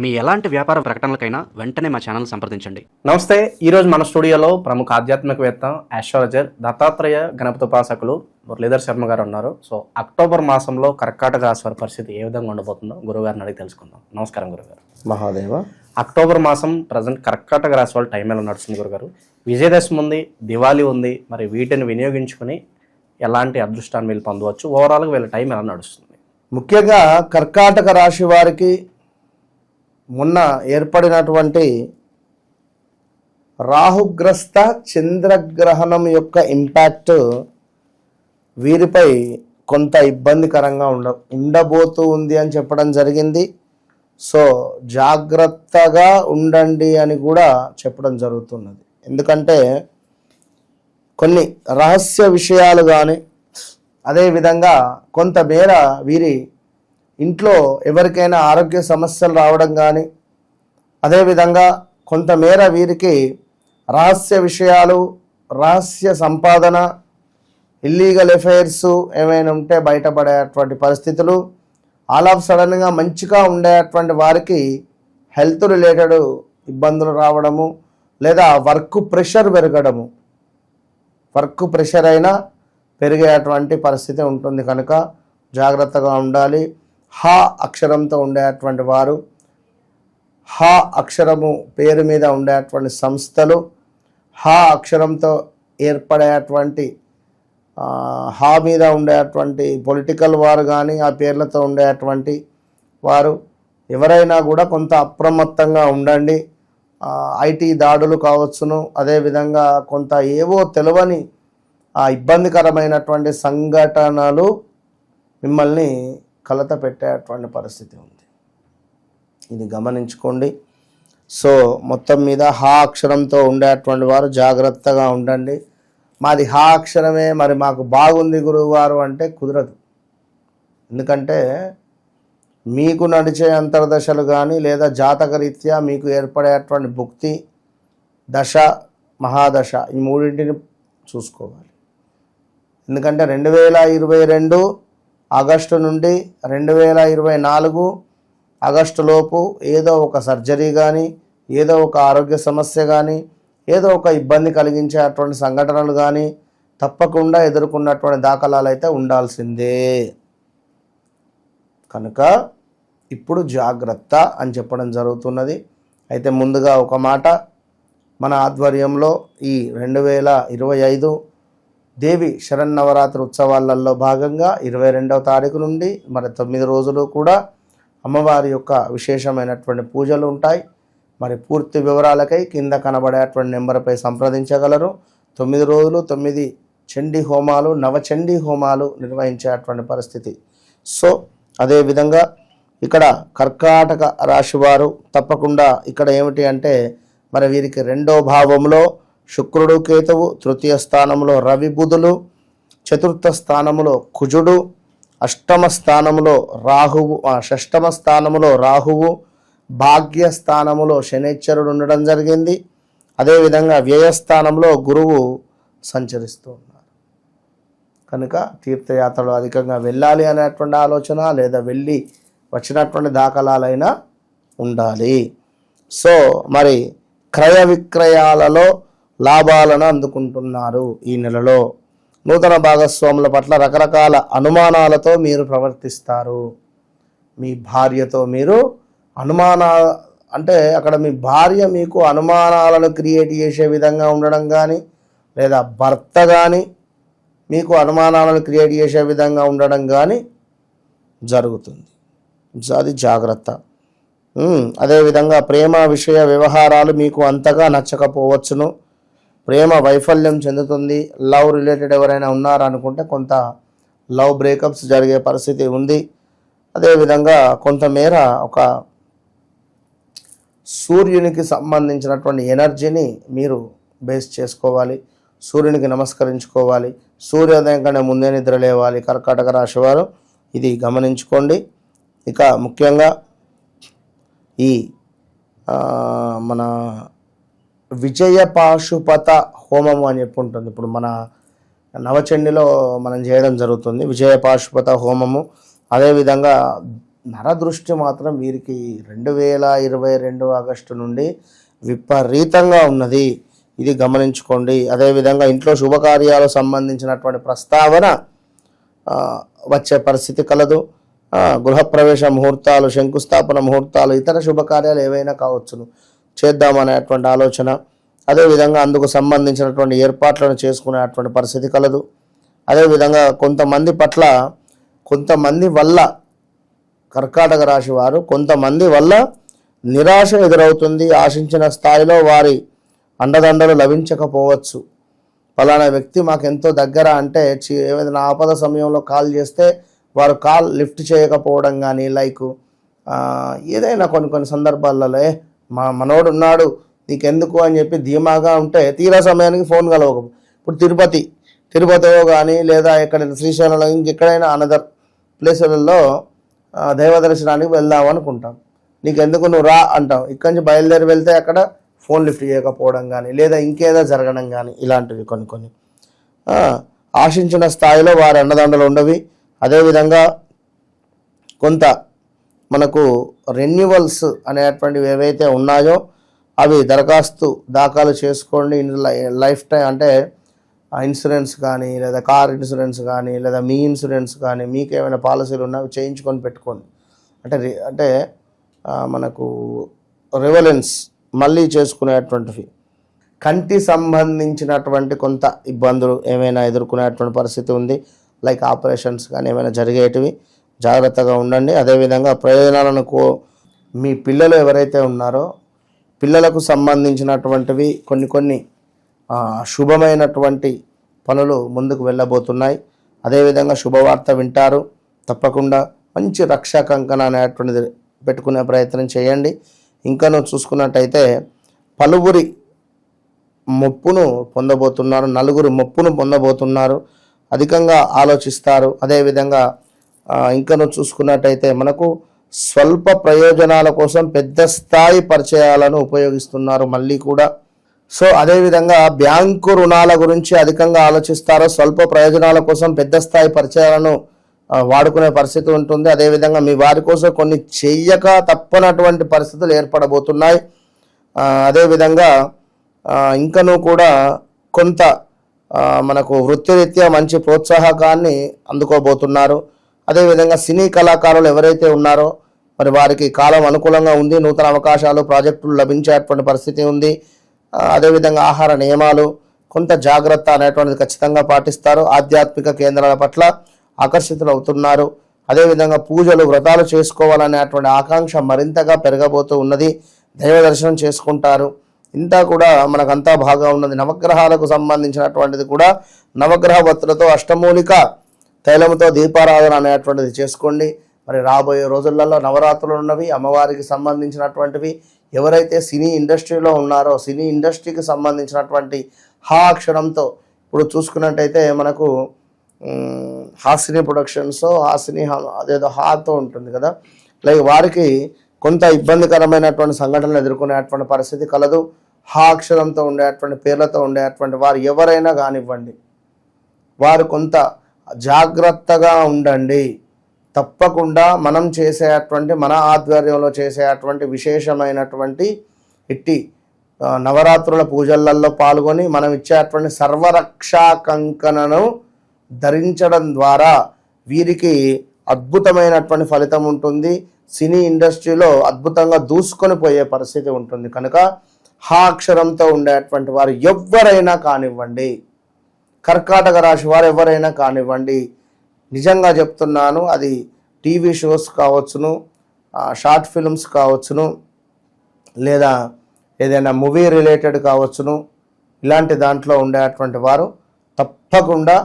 మీ ఎలాంటి వ్యాపార ప్రకటనలకైనా వెంటనే మా ఛానల్ సంప్రదించండి. నమస్తే ఈరోజు మన స్టూడియోలో ప్రముఖ ఆధ్యాత్మికవేత్త ఆస్ట్రాలజర్ దత్తాత్రేయ గణపతి ఉపాసకులు మురళీధర్ శర్మ గారు ఉన్నారు. సో అక్టోబర్ మాసంలో కర్కాటక రాశి వారి పరిస్థితి ఏ విధంగా ఉండబోతుందో గురుగారిని అడిగి తెలుసుకుందాం. నమస్కారం గురుగారు మహాదేవ. అక్టోబర్ మాసం ప్రజెంట్ కర్కాటక రాశి వాళ్ళ టైం ఎలా నడుస్తుంది గురుగారు విజయదశమి ఉంది దివాళీ ఉంది మరి వీటిని వినియోగించుకుని ఎలాంటి అదృష్టాన్ని వీళ్ళు పొందవచ్చు? ఓవరాల్గా వీళ్ళ టైం ఎలా నడుస్తుంది? ముఖ్యంగా కర్కాటక రాశి వారికి మొన్న ఏర్పడినటువంటి రాహుగ్రస్త చంద్రగ్రహణం యొక్క ఇంపాక్ట్ వీరిపై కొంత ఇబ్బందికరంగా ఉండ ఉండబోతూ ఉంది అని చెప్పడం జరిగింది. సో జాగ్రత్తగా ఉండండి అని కూడా చెప్పడం జరుగుతున్నది. ఎందుకంటే కొన్ని రహస్య విషయాలు కానీ అదేవిధంగా కొంతమేర వీరి ఇంట్లో ఎవరికైనా ఆరోగ్య సమస్యలు రావడం కానీ అదేవిధంగా కొంతమేర వీరికి రహస్య విషయాలు రహస్య సంపాదన ఇల్లీగల్ ఎఫైర్స్ ఏమైనా ఉంటే బయటపడేటువంటి పరిస్థితులు ఆల్ ఆఫ్ సడన్గా మంచిగా ఉండేటువంటి వారికి హెల్త్ రిలేటెడ్ ఇబ్బందులు రావడము లేదా వర్క్ ప్రెషర్ పెరగడము. వర్క్ ప్రెషర్ అయినా పెరిగేటువంటి పరిస్థితి ఉంటుంది కనుక జాగ్రత్తగా ఉండాలి. హా అక్షరంతో ఉండేటువంటి వారు హా అక్షరము పేరు మీద ఉండేటువంటి సంస్థలు హా అక్షరంతో ఏర్పడేటువంటి హా మీద ఉండేటువంటి పొలిటికల్ వారు కానీ ఆ పేర్లతో ఉండేటువంటి వారు ఎవరైనా కూడా కొంత అప్రమత్తంగా ఉండండి. ఐటీ దాడులు కావచ్చును. అదేవిధంగా కొంత ఏవో తెలవని ఆ ఇబ్బందికరమైనటువంటి సంఘటనలు మిమ్మల్ని కలత పెట్టేటువంటి పరిస్థితి ఉంది. ఇది గమనించుకోండి. సో మొత్తం మీద హా అక్షరంతో ఉండేటువంటి వారు జాగ్రత్తగా ఉండండి. మాది హా అక్షరమే మరి మాకు బాగుంది గురువుగారు అంటే కుదరదు. ఎందుకంటే మీకు నడిచే అంతర్దశలు కానీ లేదా జాతకరీత్యా మీకు ఏర్పడేటువంటి భుక్తి దశ మహాదశ ఈ మూడింటిని చూసుకోవాలి. ఎందుకంటే రెండు వేల ఇరవై రెండు ఆగస్టు నుండి రెండు వేల ఇరవై నాలుగు ఆగస్టులోపు ఏదో ఒక సర్జరీ కానీ ఏదో ఒక ఆరోగ్య సమస్య కానీ ఏదో ఒక ఇబ్బంది కలిగించేటువంటి సంఘటనలు కానీ తప్పకుండా ఎదుర్కొన్నటువంటి దాఖలాలు అయితే ఉండాల్సిందే. కనుక ఇప్పుడు జాగ్రత్త అని చెప్పడం జరుగుతున్నది. అయితే ముందుగా ఒక మాట. మన ఆధ్వర్యంలో ఈ రెండు వేల ఇరవై ఐదు దేవి శరన్నవరాత్రి ఉత్సవాలలో భాగంగా ఇరవై రెండవ తారీఖు నుండి మరి తొమ్మిది రోజులు కూడా అమ్మవారి యొక్క విశేషమైనటువంటి పూజలు ఉంటాయి. మరి పూర్తి వివరాలకై కింద కనబడేటువంటి నెంబర్పై సంప్రదించగలరు. తొమ్మిది రోజులు తొమ్మిది చండీ హోమాలు నవచండీ హోమాలు నిర్వహించేటువంటి పరిస్థితి. సో అదేవిధంగా ఇక్కడ కర్కాటక రాశి వారు తప్పకుండా ఇక్కడ ఏమిటి అంటే మరి వీరికి రెండో భావంలో శుక్రుడు కేతువు తృతీయ స్థానంలో రవి బుధులు చతుర్థ స్థానములో కుజుడు అష్టమ స్థానములో రాహువు ఆ, షష్టమ స్థానములో రాహువు భాగ్య స్థానములో శనేశ్వరుడు ఉండడం జరిగింది. అదేవిధంగా వ్యయస్థానంలో గురువు సంచరిస్తూ ఉన్నారు. కనుక తీర్థయాత్రలు అధికంగా వెళ్ళాలి అనేటువంటి ఆలోచన లేదా వెళ్ళి వచ్చినటువంటి దాఖలాలైనా ఉండాలి. సో మరి క్రయ విక్రయాలలో లాభాలను అందుకుంటున్నారు ఈ నెలలో. నూతన భాగస్వాముల పట్ల రకరకాల అనుమానాలతో మీరు ప్రవర్తిస్తారు. మీ భార్యతో మీరు అనుమాన అంటే అక్కడ మీ భార్య మీకు అనుమానాలను క్రియేట్ చేసే విధంగా ఉండడం కానీ లేదా భర్త కానీ మీకు అనుమానాలను క్రియేట్ చేసే విధంగా ఉండడం కానీ జరుగుతుంది. అది జాగ్రత్త. అదేవిధంగా ప్రేమ విషయ వ్యవహారాలు మీకు అంతగా నచ్చకపోవచ్చును. ప్రేమ వైఫల్యం చెందుతుంది. లవ్ రిలేటెడ్ ఎవరైనా ఉన్నారనుకుంటే కొంత లవ్ బ్రేకప్స్ జరిగే పరిస్థితి ఉంది. అదేవిధంగా కొంతమేర ఒక సూర్యునికి సంబంధించినటువంటి ఎనర్జీని మీరు బేస్ చేసుకోవాలి. సూర్యునికి నమస్కరించుకోవాలి. సూర్యోదయం కంటే ముందే నిద్ర లేవాలి. కర్కాటక రాశి వారు ఇది గమనించుకోండి. ఇక ముఖ్యంగా ఈ మన విజయ పాశుపత హోమము అని చెప్పి ఉంటుంది ఇప్పుడు మన నవచండిలో మనం చేయడం జరుగుతుంది. విజయ పాశుపత హోమము అదేవిధంగా నరదృష్టి మాత్రం వీరికి రెండు వేల ఇరవై రెండు ఆగస్టు నుండి విపరీతంగా ఉన్నది. ఇది గమనించుకోండి. అదేవిధంగా ఇంట్లో శుభకార్యాలకు సంబంధించినటువంటి ప్రస్తావన వచ్చే పరిస్థితి కలదు. గృహప్రవేశ ముహూర్తాలు శంకుస్థాపన ముహూర్తాలు ఇతర శుభకార్యాలు ఏవైనా కావచ్చును. చేద్దామనేటువంటి ఆలోచన. అదేవిధంగా అందుకు సంబంధించినటువంటి ఏర్పాట్లను చేసుకునేటువంటి పరిస్థితి కలదు. అదేవిధంగా కొంతమంది పట్ల కొంతమంది వల్ల కర్కాటక రాశి వారు కొంతమంది వల్ల నిరాశ ఎదురవుతుంది. ఆశించిన స్థాయిలో వారి అండదండలు లభించకపోవచ్చు. ఫలానా వ్యక్తి మాకు ఎంతో దగ్గర అంటే చి- ఏదైనా ఆపద సమయంలో కాల్ చేస్తే వారు కాల్ లిఫ్ట్ చేయకపోవడం కానీ లైక్ ఏదైనా కొన్ని కొన్ని సందర్భాలలో మా మనోడు ఉన్నాడు నీకెందుకు అని చెప్పి ధీమాగా ఉంటే తీరా సమయానికి ఫోన్ కలవక. ఇప్పుడు తిరుపతి తిరుపతిలో కానీ లేదా ఎక్కడ శ్రీశైలంలో ఇంకెక్కడైనా అనదర్ ప్లేసులలో ఆ, దైవ దర్శనానికి వెళ్దాం అనుకుంటాం. నీకెందుకు నువ్వు రా అంటాం. ఇక్కడి నుంచి బయలుదేరి వెళ్తే అక్కడ ఫోన్ లిఫ్ట్ చేయకపోవడం కానీ లేదా ఇంకేదో జరగడం కానీ ఇలాంటివి కొన్ని కొన్ని. ఆశించిన స్థాయిలో వారి అన్నదండలు ఉండవి. అదేవిధంగా కొంత మనకు రెన్యువల్స్ అనేటువంటివి ఏవైతే ఉన్నాయో అవి దరఖాస్తు దాఖలు చేసుకోండి లైఫ్ టైం అంటే ఇన్సూరెన్స్ కానీ లేదా కార్ ఇన్సూరెన్స్ కానీ లేదా మీ ఇన్సూరెన్స్ కానీ మీకు ఏమైనా పాలసీలు ఉన్నా చేయించుకొని పెట్టుకోండి. అంటే రి- అంటే మనకు రివలెన్స్ మళ్ళీ చేసుకునేటువంటివి. కంటి సంబంధించినటువంటి కొంత ఇబ్బందులు ఏమైనా ఎదుర్కొనేటువంటి పరిస్థితి ఉంది లైక్ ఆపరేషన్స్ కానీ ఏమైనా జరిగేటివి జాగ్రత్తగా ఉండండి. అదేవిధంగా ప్రయోజనాలను కో మీ పిల్లలు ఎవరైతే ఉన్నారో పిల్లలకు సంబంధించినటువంటివి కొన్ని కొన్ని శుభమైనటువంటి పనులు ముందుకు వెళ్ళబోతున్నాయి. అదేవిధంగా శుభవార్త వింటారు. తప్పకుండా మంచి రక్షా కంకణ అనేటువంటిది పెట్టుకునే ప్రయత్నం చేయండి. ఇంకా నువ్వు చూసుకున్నట్టయితే పలువురి మొప్పును పొందబోతున్నారు. నలుగురు మొప్పును పొందబోతున్నారు. అధికంగా ఆలోచిస్తారు. అదేవిధంగా ఇంకను చూసుకున్నట్టయితే మనకు స్వల్ప ప్రయోజనాల కోసం పెద్ద స్థాయి పరిచయాలను ఉపయోగిస్తున్నారు మళ్ళీ కూడా. సో అదేవిధంగా బ్యాంకు రుణాల గురించి అధికంగా ఆలోచిస్తారు స్వల్ప ప్రయోజనాల కోసం పెద్ద స్థాయి పరిచయాలను వాడుకునే పరిస్థితి ఉంటుంది. అదేవిధంగా మీ వారి కోసం కొన్ని చెయ్యక తప్పనటువంటి పరిస్థితులు ఏర్పడబోతున్నాయి. అదేవిధంగా ఇంకనూ కూడా కొంత మనకు వృత్తిరీత్యా మంచి ప్రోత్సాహకాన్ని అందుకోబోతున్నారు. అదేవిధంగా సినీ కళాకారులు ఎవరైతే ఉన్నారో మరి వారికి కాలం అనుకూలంగా ఉంది నూతన అవకాశాలు ప్రాజెక్టులు లభించేటువంటి పరిస్థితి ఉంది. అదేవిధంగా ఆహార నియమాలు కొంత జాగ్రత్త అనేటువంటిది ఖచ్చితంగా పాటిస్తారు. ఆధ్యాత్మిక కేంద్రాల పట్ల ఆకర్షితులు అవుతున్నారు అదేవిధంగా పూజలు వ్రతాలు చేసుకోవాలనేటువంటి ఆకాంక్ష మరింతగా పెరగబోతూ ఉన్నది. దైవ దర్శనం చేసుకుంటారు. ఇంతా కూడా మనకంతా బాగా ఉన్నది. నవగ్రహాలకు సంబంధించినటువంటిది కూడా నవగ్రహ భక్తులతో అష్టమూలిక తైలంతో దీపారాధన అనేటువంటిది చేసుకోండి. మరి రాబోయే రోజులలో నవరాత్రులు ఉన్నవి అమ్మవారికి సంబంధించినటువంటివి ఎవరైతే సినీ ఇండస్ట్రీలో ఉన్నారో సినీ ఇండస్ట్రీకి సంబంధించినటువంటి హా అక్షరంతో ఇప్పుడు చూసుకున్నట్టయితే మనకు హాసిని ప్రొడక్షన్స్ హాసిని అదేదో హాతో ఉంటుంది కదా. లైక్ వారికి కొంత ఇబ్బందికరమైనటువంటి సంఘటనలు ఎదుర్కొనేటువంటి పరిస్థితి కలదు. హా అక్షరంతో ఉండేటువంటి పేర్లతో ఉండేటువంటి వారు ఎవరైనా కానివ్వండి. వారు కొంత జాగ్రత్తగా ఉండండి. తప్పకుండా మనం చేసేటువంటి మన ఆధ్వర్యంలో చేసేటువంటి విశేషమైనటువంటి ఇట్టి నవరాత్రుల పూజలలో పాల్గొని మనం ఇచ్చేటువంటి సర్వరక్షా కంకణను ధరించడం ద్వారా వీరికి అద్భుతమైనటువంటి ఫలితం ఉంటుంది. సినీ ఇండస్ట్రీలో అద్భుతంగా దూసుకొని పోయే పరిస్థితి ఉంటుంది. కనుక హా అక్షరంతో ఉండేటువంటి వారు ఎవరైనా కానివ్వండి. కర్కాటక రాశి వారు ఎవరైనా కానివ్వండి. నిజంగా చెప్తున్నాను అది టీవీ షోస్ కావచ్చును షార్ట్ ఫిల్మ్స్ కావచ్చును లేదా ఏదైనా మూవీ రిలేటెడ్ కావచ్చును ఇలాంటి దాంట్లో ఉండేటువంటి వారు తప్పకుండా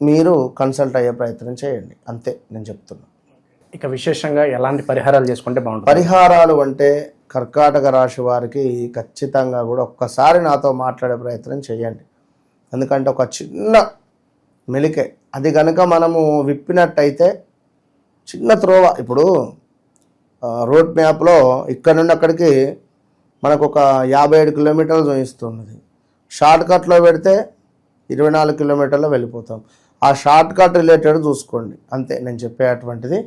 మీరు కన్సల్ట్ అయ్యే ప్రయత్నం చేయండి. అంతే నేను చెప్తున్నా. ఇక విశేషంగా ఎలాంటి పరిహారాలు చేసుకుంటే బాగుంటుంది? పరిహారాలు అంటే కర్కాటక రాశి వారికి ఖచ్చితంగా కూడా ఒక్కసారి నాతో మాట్లాడే ప్రయత్నం చేయండి. ఎందుకంటే ఒక చిన్న మెలికే. అది కనుక మనము విప్పినట్టయితే చిన్న త్రోవ. ఇప్పుడు రోడ్ మ్యాప్లో ఇక్కడ నుండి అక్కడికి మనకు ఒక యాభై ఏడు కిలోమీటర్లు చూపిస్తున్నది షార్ట్ కట్లో పెడితే ఇరవై నాలుగు కిలోమీటర్లో వెళ్ళిపోతాం. ఆ షార్ట్ కట్ రిలేటెడ్ చూసుకోండి. అంతే నేను చెప్పేటువంటిది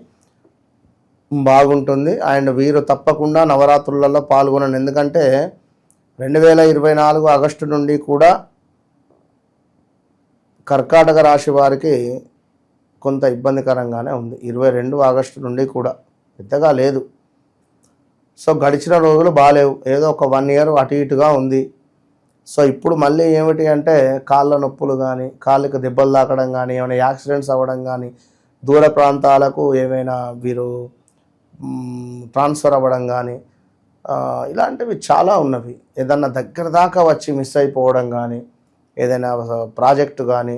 బాగుంటుంది. అండ్ వీరు తప్పకుండా నవరాత్రులలో పాల్గొనండి. ఎందుకంటే రెండు వేల ఇరవై నాలుగు ఆగస్టు నుండి కూడా కర్కాటక రాశి వారికి కొంత ఇబ్బందికరంగానే ఉంది. ఇరవై రెండు ఆగస్టు నుండి కూడా పెద్దగా లేదు. సో గడిచిన రోజులు బాగాలేవు ఏదో ఒక వన్ ఇయర్ అటు ఇటుగా ఉంది. సో ఇప్పుడు మళ్ళీ ఏమిటి అంటే కాళ్ళ నొప్పులు కానీ కాళ్ళకి దెబ్బలు తాకడం కానీ ఏమైనా యాక్సిడెంట్స్ అవ్వడం కానీ దూర ప్రాంతాలకు ఏమైనా వీరు ట్రాన్స్ఫర్ అవ్వడం కానీ ఇలాంటివి చాలా ఉన్నవి. ఏదన్నా దగ్గర దాకా వచ్చి మిస్ అయిపోవడం కానీ ఏదైనా ప్రాజెక్టు కానీ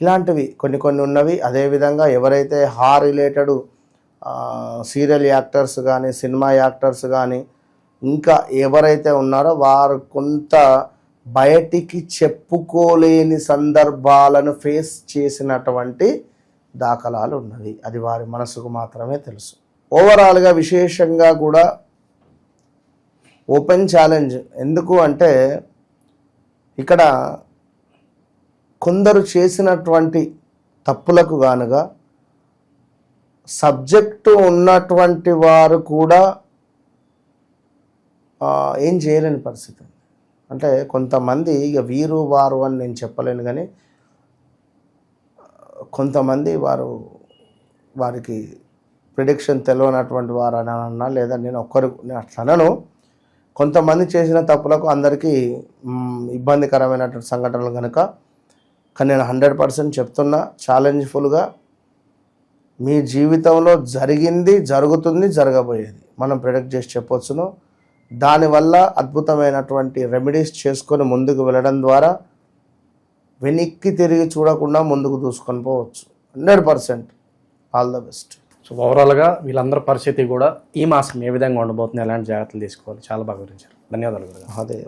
ఇలాంటివి కొన్ని కొన్ని ఉన్నవి. అదేవిధంగా ఎవరైతే హా రిలేటెడ్ సీరియల్ యాక్టర్స్ కానీ సినిమా యాక్టర్స్ కానీ ఇంకా ఎవరైతే ఉన్నారో వారు కొంత బయటికి చెప్పుకోలేని సందర్భాలను ఫేస్ చేసినటువంటి దాఖలాలు ఉన్నవి. అది వారి మనసుకు మాత్రమే తెలుసు. ఓవరాల్గా విశేషంగా కూడా ఓపెన్ ఛాలెంజ్. ఎందుకు అంటే ఇక్కడ కొందరు చేసినటువంటి తప్పులకు గానుగా సబ్జెక్టు ఉన్నటువంటి వారు కూడా ఏం చేయలేని పరిస్థితి. అంటే కొంతమంది ఇక వీరు వారు అని నేను చెప్పలేను కానీ కొంతమంది వారు వారికి ప్రిడిక్షన్ తెలియనటువంటి వారు అని అన్నా లేదా నేను ఒక్కరు నేను అట్లా అనను. కొంతమంది చేసిన తప్పులకు అందరికీ ఇబ్బందికరమైనటువంటి సంఘటనలు కనుక కానీ నేను హండ్రెడ్ పర్సెంట్ చెప్తున్నా ఛాలెంజ్ఫుల్గా మీ జీవితంలో జరిగింది జరుగుతుంది జరగబోయేది. మనం ప్రిడిక్ట్ చేసి చెప్పొచ్చును. దానివల్ల అద్భుతమైనటువంటి రెమెడీస్ చేసుకొని ముందుకు వెళ్ళడం ద్వారా వెనక్కి తిరిగి చూడకుండా ముందుకు దూసుకొని పోవచ్చు. Hundred percent. All the best so ఓవరాల్గా వీళ్ళందరి పరిస్థితి కూడా ఈ మాసం ఏ విధంగా ఉండబోతుంది ఎలాంటి జాగ్రత్తలు తీసుకోవాలి చాలా బాగా వివరించారు. ధన్యవాదాలు అదే